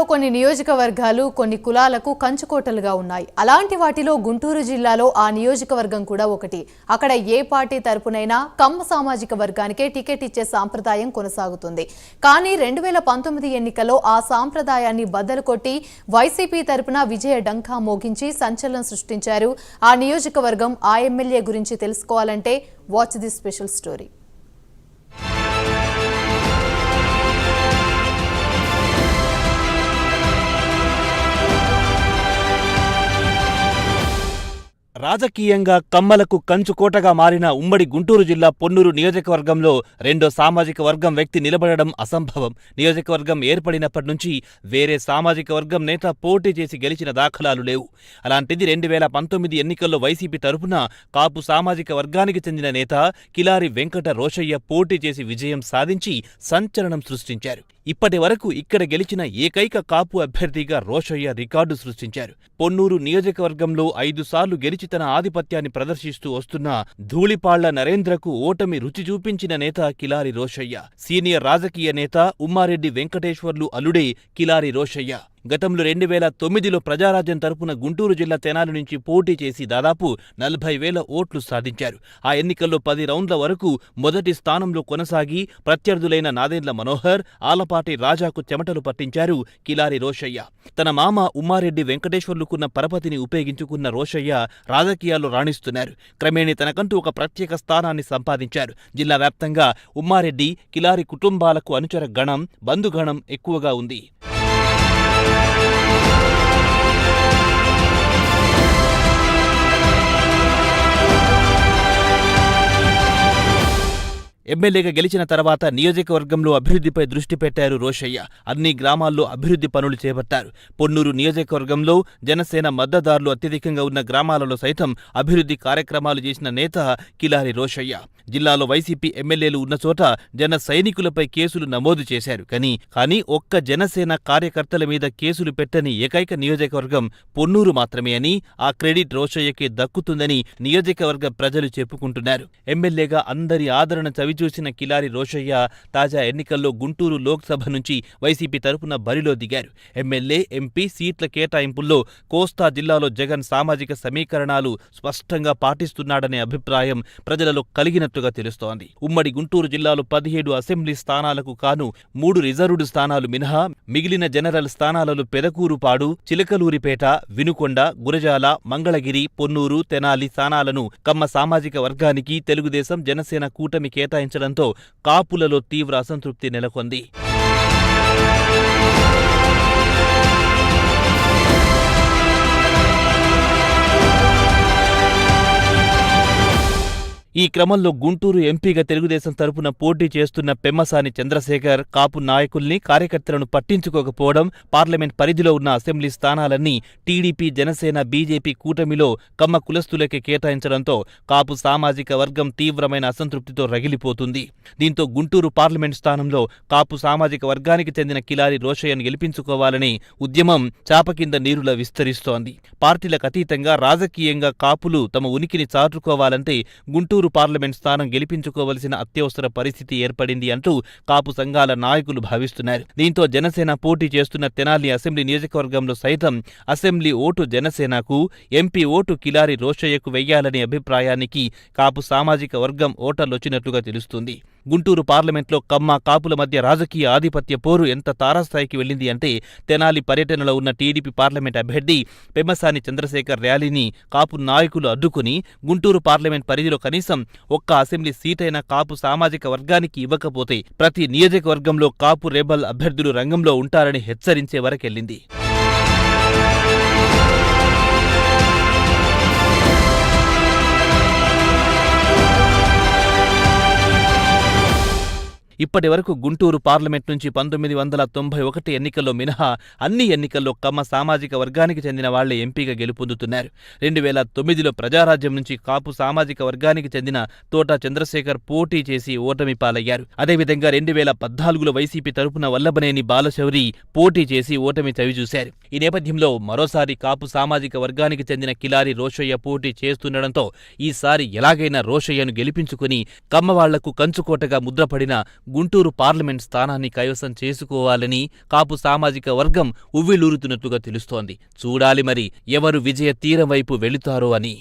ఏపీలో కొన్ని నియోజకవర్గాలు కొన్ని కులాలకు కంచుకోటలుగా ఉన్నాయి. అలాంటి వాటిలో గుంటూరు జిల్లాలో ఆ నియోజకవర్గం కూడా ఒకటి. అక్కడ ఏ పార్టీ తరపునైనా కమ్మ సామాజిక వర్గానికే టికెట్ ఇచ్చే సాంప్రదాయం కొనసాగుతుంది. కానీ రెండు వేల పంతొమ్మిది ఎన్నికల్లో ఆ సాంప్రదాయాన్ని బద్దలు కొట్టి వైసీపీ తరపున విజయ డంకా మోగించి సంచలనం సృష్టించారు. ఆ నియోజకవర్గం ఆ ఎమ్మెల్యే గురించి తెలుసుకోవాలంటే వాచ్ ది స్పెషల్ స్టోరీ. రాజకీయంగా కమ్మలకు కంచుకోటగా మారిన ఉమ్మడి గుంటూరు జిల్లా పొన్నూరు నియోజకవర్గంలో రెండో సామాజిక వర్గం వ్యక్తి నిలబడడం అసంభవం. నియోజకవర్గం ఏర్పడినప్పటి నుంచి వేరే సామాజిక వర్గం నేత పోటీ చేసి గెలిచిన దాఖలాలు లేవు. అలాంటిది రెండు వేల పంతొమ్మిది ఎన్నికల్లో వైసీపీ తరపున కాపు సామాజిక వర్గానికి చెందిన నేత కిలారి వెంకట రోషయ్య పోటీ చేసి విజయం సాధించి సంచలనం సృష్టించారు. ఇప్పటి వరకు ఇక్కడ గెలిచిన ఏకైక కాపు అభ్యర్థిగా రోషయ్య రికార్డు సృష్టించారు. పొన్నూరు నియోజకవర్గంలో ఐదుసార్లు గెలిచి తన ఆధిపత్యాన్ని ప్రదర్శిస్తూ వస్తున్న ధూళిపాళ్ళ నరేంద్రకు ఓటమి రుచి చూపించిన నేత కిలారి రోషయ్య సీనియర్ రాజకీయ నేత ఉమ్మారెడ్డి వెంకటేశ్వర్లు అల్లుడే కిలారి రోషయ్య. గతంలో రెండు వేల తొమ్మిదిలో ప్రజారాజ్యం తరపున గుంటూరు జిల్లా తెనాలి నుంచి పోటీ చేసి దాదాపు నలభై వేల ఓట్లు సాధించారు. ఆ ఎన్నికల్లో పది రౌండ్ల వరకు మొదటి స్థానంలో కొనసాగి ప్రత్యర్థులైన నాదెండ్ల మనోహర్ ఆలపాటి రాజాకు చెమటలు పట్టించారు కిలారి రోషయ్య. తన మామ ఉమ్మారెడ్డి వెంకటేశ్వర్లుకున్న పరపతిని ఉపయోగించుకున్న రోషయ్య రాజకీయాల్లో రాణిస్తున్నారు. క్రమేణీ తనకంటూ ఒక ప్రత్యేక స్థానాన్ని సంపాదించారు. జిల్లా వ్యాప్తంగా ఉమ్మారెడ్డి కిలారి కుటుంబాలకు అనుచర గణం బంధుగణం ఎక్కువగా ఉంది. ఎమ్మెల్యేగా గెలిచిన తర్వాత నియోజకవర్గంలో అభివృద్ధిపై దృష్టి పెట్టారు రోషయ్య. అన్ని గ్రామాల్లో అభివృద్ధి పనులు చేపట్టారు. పొన్నూరు నియోజకవర్గంలో జనసేన మద్దదారులు అత్యధికంగా ఉన్న గ్రామాలలో సైతం అభివృద్ధి కార్యక్రమాలు చేసిన నేత కిలారి రోషయ్య. జిల్లాలో వైసీపీ ఎమ్మెల్యేలు ఉన్న చోట జన సైనికులపై కేసులు నమోదు చేశారు. కానీ కానీ ఒక్క జనసేన కార్యకర్తల మీద కేసులు పెట్టని ఏకైక నియోజకవర్గం పొన్నూరు మాత్రమే అని ఆ క్రెడిట్ రోషయ్యకే దక్కుతుందని నియోజకవర్గ ప్రజలు చెప్పుకుంటున్నారు. ఎమ్మెల్యేగా అందరి ఆదరణ చూసిన కిలారి రోషయ్య తాజా ఎన్నికల్లో గుంటూరు లోక్సభ నుంచి వైసీపీ తరపున బరిలో దిగారు. ఎమ్మెల్యే ఎంపీ సీట్ల కేటాయింపుల్లో కోస్తా జిల్లాలో జగన్ సామాజిక సమీకరణాలు స్పష్టంగా పాటిస్తున్నాడనే అభిప్రాయం ప్రజలలో కలిగినట్లుగా తెలుస్తోంది. ఉమ్మడి గుంటూరు జిల్లాలో పదిహేడు అసెంబ్లీ స్థానాలకు కాను మూడు రిజర్వ్డ్ స్థానాలు మినహా మిగిలిన జనరల్ స్థానాలలో పెదకూరుపాడు చిలకలూరిపేట వినుకొండ గురజాల మంగళగిరి పొన్నూరు తెనాలి స్థానాలను కమ్మ సామాజిక వర్గానికి తెలుగుదేశం జనసేన కూటమి కేటాయించడంతో కాపులలో తీవ్ర అసంతృప్తి నెలకొంది. ఈ క్రమంలో గుంటూరు ఎంపీగా తెలుగుదేశం తరపున పోటీ చేస్తున్న పెమ్మసాని చంద్రశేఖర్ కాపు నాయకుల్ని కార్యకర్తలను పట్టించుకోకపోవడం పార్లమెంట్ పరిధిలో ఉన్న అసెంబ్లీ స్థానాలన్నీ టీడీపీ జనసేన బీజేపీ కూటమిలో కమ్మ కులస్తులకి కేటాయించడంతో కాపు సామాజిక వర్గం తీవ్రమైన అసంతృప్తితో రగిలిపోతుంది. దీంతో గుంటూరు పార్లమెంట్ స్థానంలో కాపు సామాజిక వర్గానికి చెందిన కిలారి రోషయ్యను గెలిపించుకోవాలని ఉద్యమం చాప కింద నీరులా విస్తరిస్తోంది. పార్టీలకు అతీతంగా రాజకీయంగా కాపులు తమ ఉనికిని చాటుకోవాలంటే గుంటూరు పార్లమెంట్ స్థానం గెలిపించుకోవలసిన అత్యవసర పరిస్థితి ఏర్పడింది అంటూ కాపు సంఘాల నాయకులు భావిస్తున్నారు. దీంతో జనసేన పోటీ చేస్తున్న తెనాలి అసెంబ్లీ నియోజకవర్గంలో సైతం అసెంబ్లీ ఓటు జనసేనకు ఎంపీ ఓటు కిలారి రోషయ్యకు వెయ్యాలనే అభిప్రాయానికి కాపు సామాజిక వర్గం ఓటర్లొచ్చినట్లుగా తెలుస్తుంది. గుంటూరు పార్లమెంట్లో కమ్మ కాపుల మధ్య రాజకీయ ఆధిపత్య పోరు ఎంత తారాస్థాయికి వెళ్ళింది అంటే తెనాలి పర్యటనలో ఉన్న టీడీపీ పార్లమెంట్ అభ్యర్థి పెమ్మసాని చంద్రశేఖర్ ర్యాలీని కాపు నాయకులు అడ్డుకుని గుంటూరు పార్లమెంట్ పరిధిలో కనీసం ఒక్క అసెంబ్లీ సీటైన కాపు సామాజిక వర్గానికి ఇవ్వకపోతే ప్రతి నియోజకవర్గంలో కాపు రెబల్ అభ్యర్థులు రంగంలో ఉంటారని హెచ్చరించే వరకెళ్ళింది ఇప్పటి వరకు గుంటూరు పార్లమెంట్ నుంచి పంతొమ్మిది వందల తొంభై ఒకటి ఎన్నికల్లో మినహా అన్ని ఎన్నికల్లో కమ్మ సామాజిక వర్గానికి చెందిన వాళ్ళే ఎంపీగా గెలుపొందుతున్నారు. రెండు వేల తొమ్మిదిలో ప్రజారాజ్యం నుంచి కాపు సామాజిక వర్గానికి చెందిన తోట చంద్రశేఖర్ పోటీ చేసి ఓటమి పాలయ్యారు. అదేవిధంగా రెండు వేల పద్నాలుగులో వైసీపీ తరపున వల్లభనేని బాలశౌరి పోటీ చేసి ఓటమి చవిచూశారు ఈ నేపథ్యంలో మరోసారి కాపు సామాజిక వర్గానికి చెందిన కిలారి రోషయ్య పోటీ చేస్తుండటంతో ఈసారి ఎలాగైనా రోషయ్యను గెలిపించుకుని కమ్మవాళ్ళకు కంచుకోటగా ముద్రపడిన గుంటూరు పార్లమెంట్ స్థానాన్ని కైవసం చేసుకోవాలని కాపు సామాజిక వర్గం ఉవ్విలూరుతున్నట్లుగా తెలుస్తోంది. చూడాలి మరి ఎవరు విజయ తీరం వైపు వెళుతారో అని.